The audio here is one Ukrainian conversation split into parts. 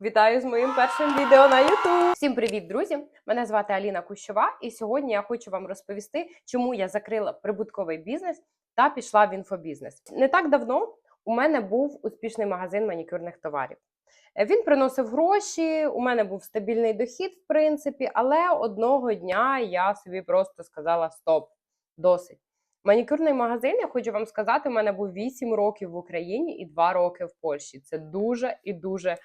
Вітаю з моїм першим відео на YouTube! Всім привіт, друзі! Мене звати Аліна Кущова, і сьогодні я хочу вам розповісти, чому я закрила прибутковий бізнес та пішла в інфобізнес. Не так давно у мене був успішний магазин манікюрних товарів. Е, Він приносив гроші, у мене був стабільний дохід, в принципі, але одного дня я собі просто сказала: стоп, досить. Манікюрний магазин, я хочу вам сказати, у мене був 8 років в Україні і 2 роки в Польщі. Це дуже і дуже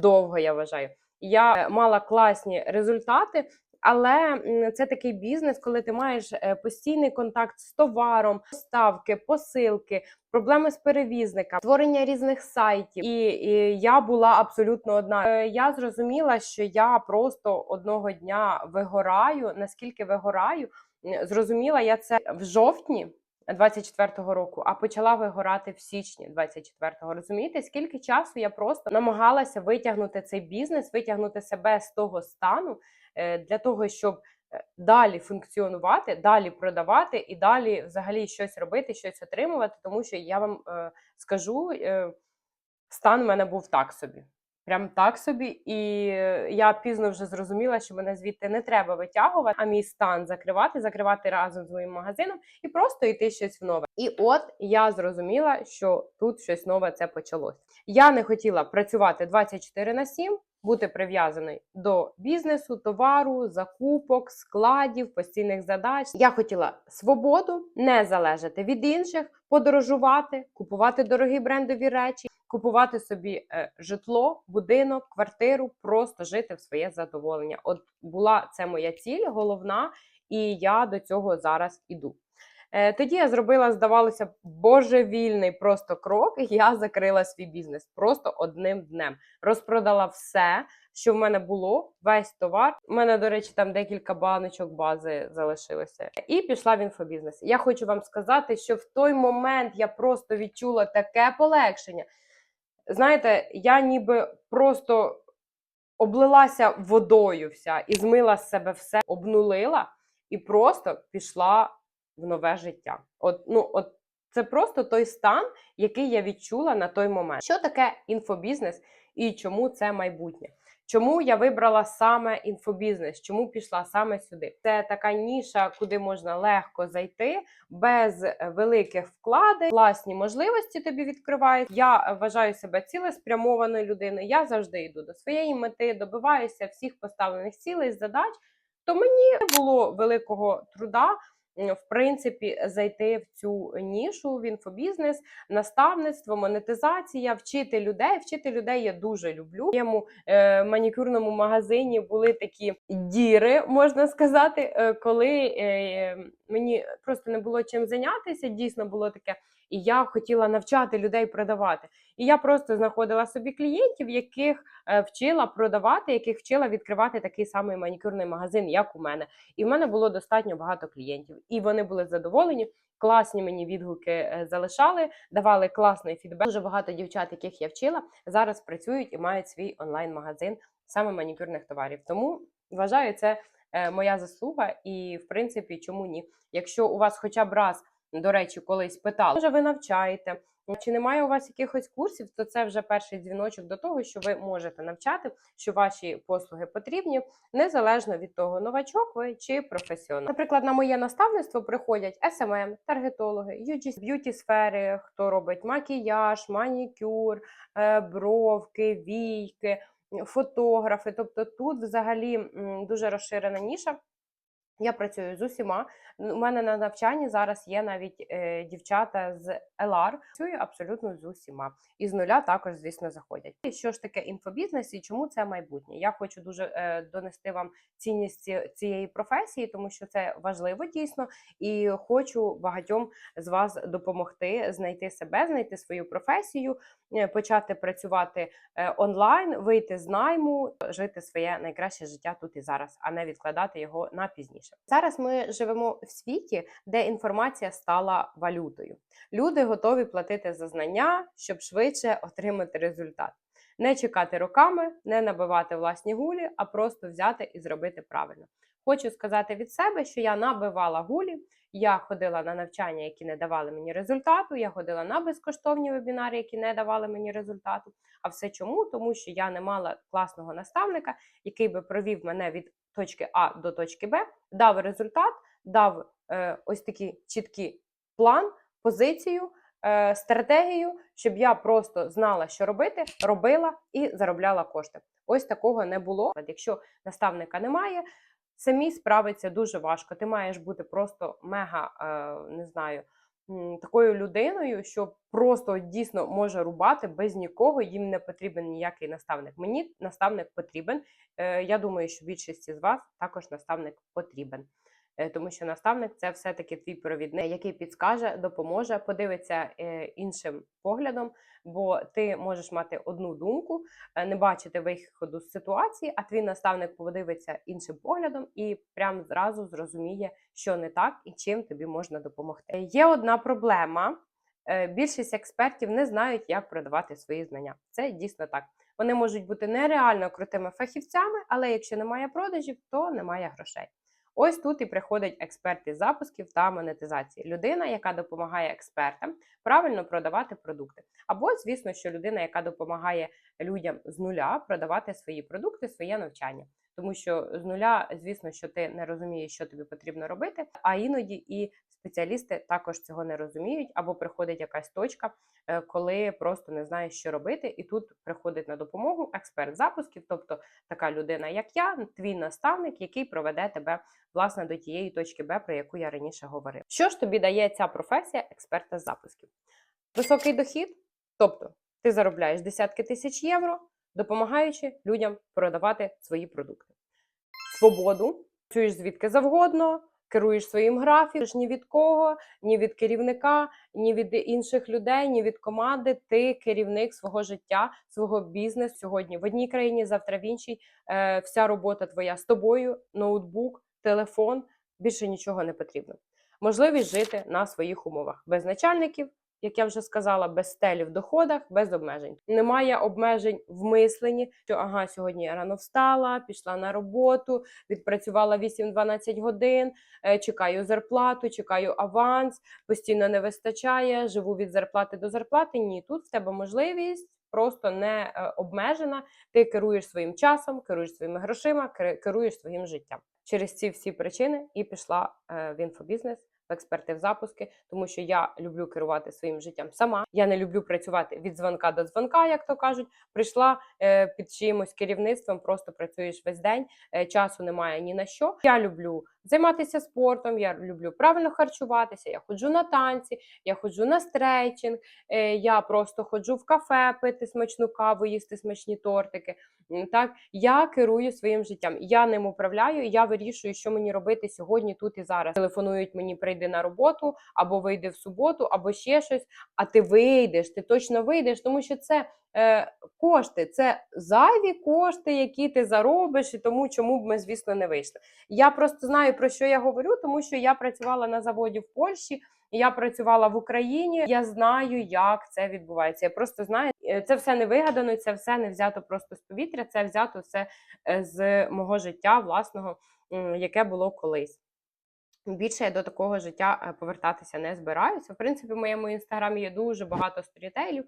довго, я вважаю. Я е, мала класні результати, але це такий бізнес, коли ти маєш е, постійний контакт з товаром, ставки, посилки, проблеми з перевізниками, створення різних сайтів. І, і я була абсолютно одна. Е, Я зрозуміла, що я просто одного дня вигораю. Наскільки вигораю, зрозуміла я це в жовтні. 24-го року, а почала вигорати в січні 24-го. Розумієте, скільки часу я просто намагалася витягнути цей бізнес, витягнути себе з того стану е, для того, щоб е, далі функціонувати, далі продавати і далі взагалі щось робити, щось отримувати. Тому що я вам е, скажу, стан у мене був так собі. Прям так собі, і я пізно вже зрозуміла, що мене звідти не треба витягувати, а мій стан закривати, закривати разом з моїм магазином і просто йти щось в нове. І от я зрозуміла, що тут щось нове це почалось. Я не хотіла працювати 24 на 7, бути прив'язаний до бізнесу, товару, закупок, складів, постійних задач. Я хотіла свободу, не залежати від інших, подорожувати, купувати дорогі брендові речі. Купувати собі е, житло, будинок, квартиру, просто жити в своє задоволення. От була це моя ціль, головна, і я до цього зараз іду. Е, тоді я зробила, здавалося, божевільний просто крок. Я закрила свій бізнес просто одним днем. Розпродала все, що в мене було, весь товар. У мене, до речі, там декілька баночок бази залишилося. І пішла в інфобізнес. Я хочу вам сказати, що в той момент я просто відчула таке полегшення. Знаєте, я ніби просто облилася водою вся і змила з себе все, обнулила і просто пішла в нове життя. От, ну, от це просто той стан, який я відчула на той момент. Що таке інфобізнес і чому це майбутнє? Чому я вибрала саме інфобізнес? Чому пішла саме сюди? Це така ніша, куди можна легко зайти без е, великих вкладень, класні можливості тобі відкривають. Я вважаю себе цілеспрямованою людиною. Я завжди йду до своєї мети, добиваюся всіх поставлених цілей, задач. То мені не було великого труда. В принципі, зайти в цю нішу в інфобізнес, наставництво, монетизація, вчити людей. Вчити людей я дуже люблю. В моєму е, манікюрному магазині були такі діри, можна сказати, е, коли е, мені просто не було чим зайнятися. Дійсно було таке, і я хотіла навчати людей продавати. І я просто знаходила собі клієнтів, яких е, вчила продавати, яких вчила відкривати такий самий манікюрний магазин, як у мене. І в мене було достатньо багато клієнтів, і вони були задоволені. Класні мені відгуки е, залишали, давали класний фідбек. Дуже багато дівчат, яких я вчила, зараз працюють і мають свій онлайн-магазин саме манікюрних товарів. Тому вважаю, це моя заслуга, і в принципі, чому ні? Якщо у вас хоча б раз, до речі, колись питали, може ви навчаєте, чи немає у вас якихось курсів, то це вже перший дзвіночок до того, що ви можете навчати, що ваші послуги потрібні, незалежно від того, новачок ви чи професіонал. Наприклад, на моє наставництво приходять SMM, таргетологи, UGC, б'юті сфери, хто робить макіяж, манікюр, е, бровки, війки, фотографи. Тобто тут взагалі дуже розширена ніша. Я працюю з усіма. У мене на навчанні зараз є навіть е, дівчата з LR. Працюю абсолютно з усіма. І з нуля також, звісно, заходять. І що ж таке інфобізнес і чому це майбутнє? Я хочу дуже е, донести вам цінність цієї професії, тому що це важливо дійсно. І хочу багатьом з вас допомогти знайти себе, знайти свою професію, почати працювати е, онлайн, вийти з найму, жити своє найкраще життя тут і зараз, а не відкладати його на пізніше. Зараз ми живемо в світі, де інформація стала валютою. Люди готові платити за знання, щоб швидше отримати результат. Не чекати роками, не набивати власні гулі, а просто взяти і зробити правильно. Хочу сказати від себе, що я набивала гулі. Я ходила на навчання, які не давали мені результату. Я ходила на безкоштовні вебінари, які не давали мені результату. А все чому? Тому що я не мала класного наставника, який би провів мене від точки А до точки Б, дав результат, дав е, ось такий чіткий план, позицію, е, стратегію, щоб я просто знала, що робити, робила і заробляла кошти. Ось такого не було. Якщо наставника немає, самі справиться дуже важко. Ти маєш бути просто мега, е, не знаю. Такою людиною, що просто дійсно може рубати без нікого, їм не потрібен ніякий наставник. Мені наставник потрібен. Е, Я думаю, що більшості з вас також наставник потрібен. Е, Тому що наставник це все-таки твій провідник, який підскаже, допоможе, подивиться е, іншим поглядом, бо ти можеш мати одну думку, е, не бачити виходу з ситуації, а твій наставник подивиться іншим поглядом і прям зразу зрозуміє, що не так і чим тобі можна допомогти. Є одна проблема. Більшість експертів не знають, як продавати свої знання. Це дійсно так. Вони можуть бути нереально крутими фахівцями, але якщо немає продажів, то немає грошей. Ось тут і приходить експерти запусків та монетизації. Людина, яка допомагає експертам правильно продавати продукти. Або, звісно, що людина, яка допомагає людям з нуля продавати свої продукти, своє навчання. Тому що з нуля, звісно, що ти не розумієш, що тобі потрібно робити, а іноді і спеціалісти також цього не розуміють, або приходить якась точка, е, коли просто не знаєш, що робити, і тут приходить на допомогу експерт запусків, тобто така людина, як я, твій наставник, який проведе тебе власне до тієї точки Б, про яку я раніше говорив. Що ж тобі дає ця професія експерта запусків? Високий дохід, тобто ти заробляєш десятки тисяч євро, допомагаючи людям продавати свої продукти. Свободу, працюєш звідки завгодно, керуєш своїм графіком, ні від кого, ні від керівника, ні від інших людей, ні від команди. Ти керівник свого життя, свого бізнесу сьогодні в одній країні, завтра в іншій. Е, вся робота твоя з тобою, ноутбук, телефон. Більше нічого не потрібно. Можливість жити на своїх умовах без начальників, як я вже сказала, без стелі в доходах, без обмежень. Немає обмежень в мисленні, що ага, сьогодні я рано встала, пішла на роботу, відпрацювала 8-12 годин, е, чекаю зарплату, чекаю аванс, постійно не вистачає, живу від зарплати до зарплати. Ні, тут в тебе можливість. Просто не е, обмежена, ти керуєш своїм часом, керуєш своїми грошима, керуєш своїм життям. Через ці всі причини і пішла е, в інфобізнес, в експерти в запуски, тому що я люблю керувати своїм життям сама. Я не люблю працювати від дзвонка до дзвонка, як то кажуть. Прийшла е, під чиїмось керівництвом, просто працюєш весь день, е, часу немає ні на що. Я люблю займатися спортом, я люблю правильно харчуватися. Я ходжу на танці, я ходжу на стрейчинг, е, я просто ходжу в кафе пити смачну каву, їсти смачні тортики. Так, я керую своїм життям. Я ним управляю. Я вирішую, що мені робити сьогодні, тут і зараз. Телефонують мені, прийди на роботу, або вийди в суботу, або ще щось. А ти вийдеш, ти точно вийдеш, тому що це кошти, це зайві кошти, які ти заробиш, і тому чому б ми, звісно, не вийшли. Я просто знаю про що я говорю, тому що я працювала на заводі в Польщі. Я працювала в Україні. Я знаю, як це відбувається. Я просто знаю, е, це все не вигадано, це все не взято просто з повітря. Це взято все е, з мого життя власного, яке було колись. Більше я до такого життя е, повертатися не збираюся. В принципі, в моєму інстаграмі є дуже багато сторітелів, е,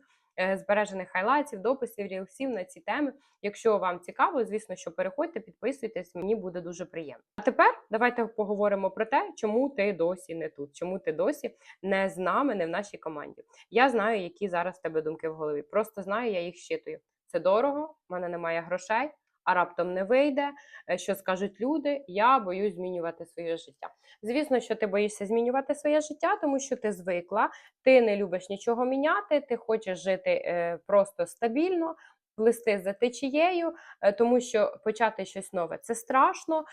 збережених хайлайтів, дописів, рілсів на ці теми. Якщо вам цікаво, звісно, що переходьте, підписуйтесь, мені буде дуже приємно. А тепер давайте поговоримо про те, чому ти досі не тут, чому ти досі не з нами, не в нашій команді. Я знаю, які зараз в тебе думки в голові. Просто знаю, я їх щитую. Це дорого, в мене немає грошей, а раптом не вийде. е, Що скажуть люди? Я боюсь змінювати своє життя. Звісно, що ти боїшся змінювати своє життя, тому що ти звикла, ти не любиш нічого міняти, ти хочеш жити е, просто стабільно. Плисти за течією, е, тому що почати щось нове це страшно.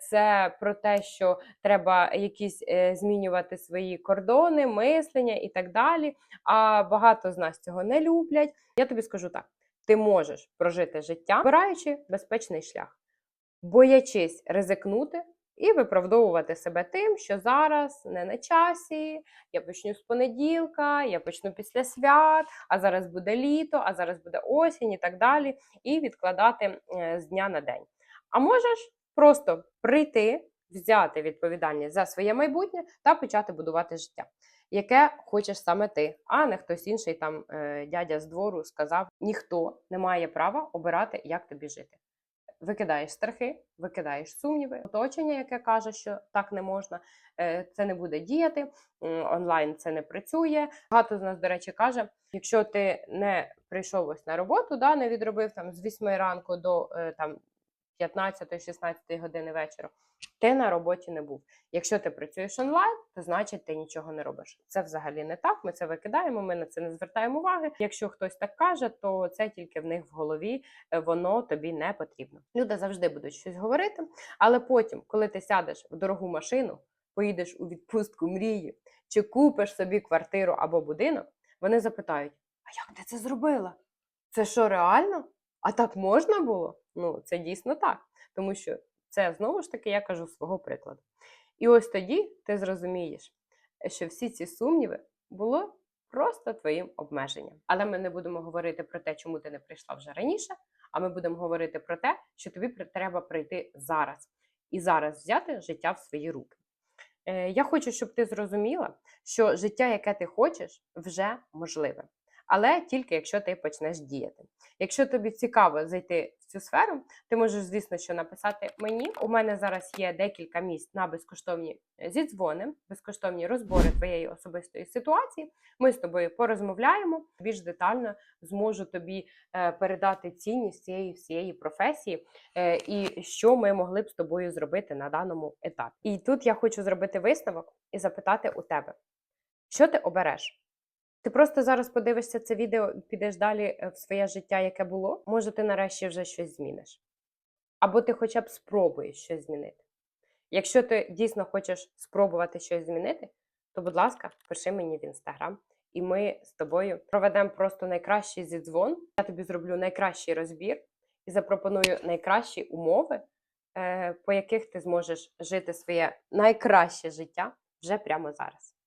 Це про те, що треба якісь змінювати свої кордони, мислення і так далі. А багато з нас цього не люблять. Я тобі скажу так: ти можеш прожити життя, обираючи безпечний шлях, боячись ризикнути і виправдовувати себе тим, що зараз не на часі, я почну з понеділка, я почну після свят, а зараз буде літо, а зараз буде осінь і так далі, і відкладати е, з дня на день. А можеш просто прийти, взяти відповідальність за своє майбутнє та почати будувати життя, яке хочеш саме ти, а не хтось інший там е, дядя з двору сказав: ніхто не має права обирати, як тобі жити. Викидаєш страхи, викидаєш сумніви, оточення, яке каже, що так не можна, е, це не буде діяти, онлайн це не працює. Багато з нас, до речі, каже: якщо ти не прийшов ось на роботу, да, не відробив там з 8 ранку до е, там 15-16 години вечора, ти на роботі не був. Якщо ти працюєш онлайн, то значить ти нічого не робиш. Це взагалі не так. Ми це викидаємо, ми на це не звертаємо уваги. Якщо хтось так каже, то це тільки в них в голові, е, воно тобі не потрібно. Люди завжди будуть щось говорити, але потім, коли ти сядеш в дорогу машину, поїдеш у відпустку мрії чи купиш собі квартиру або будинок, вони запитають: а як ти це зробила? Це що реально? А так можна було? Ну, це дійсно так. Тому що це знову ж таки я кажу свого прикладу. І ось тоді ти зрозумієш, що всі ці сумніви було просто твоїм обмеженням. Але ми не будемо говорити про те, чому ти не прийшла вже раніше, а ми будемо говорити про те, що тобі треба прийти зараз і зараз взяти життя в свої руки. Е, Я хочу, щоб ти зрозуміла, що життя, яке ти хочеш, вже можливе. Але тільки якщо ти почнеш діяти. Якщо тобі цікаво зайти в цю сферу, ти можеш, звісно, що написати мені. У мене зараз є декілька місць на безкоштовні е, зідзвони, безкоштовні розбори твоєї особистої ситуації. Ми з тобою порозмовляємо більш детально зможу тобі е, передати цінність цієї всієї професії е, і що ми могли б з тобою зробити на даному етапі. І тут я хочу зробити висновок і запитати у тебе, що ти обереш? Ти просто зараз подивишся це відео і підеш далі е, в своє життя, яке було. Може, ти нарешті вже щось зміниш. Або ти хоча б спробуєш щось змінити. Якщо ти дійсно хочеш спробувати щось змінити, то, будь ласка, пиши мені в інстаграм, і ми з тобою проведемо просто найкращий зідзвон. Я тобі зроблю найкращий розбір і запропоную найкращі умови, е, по яких ти зможеш жити своє найкраще життя вже прямо зараз.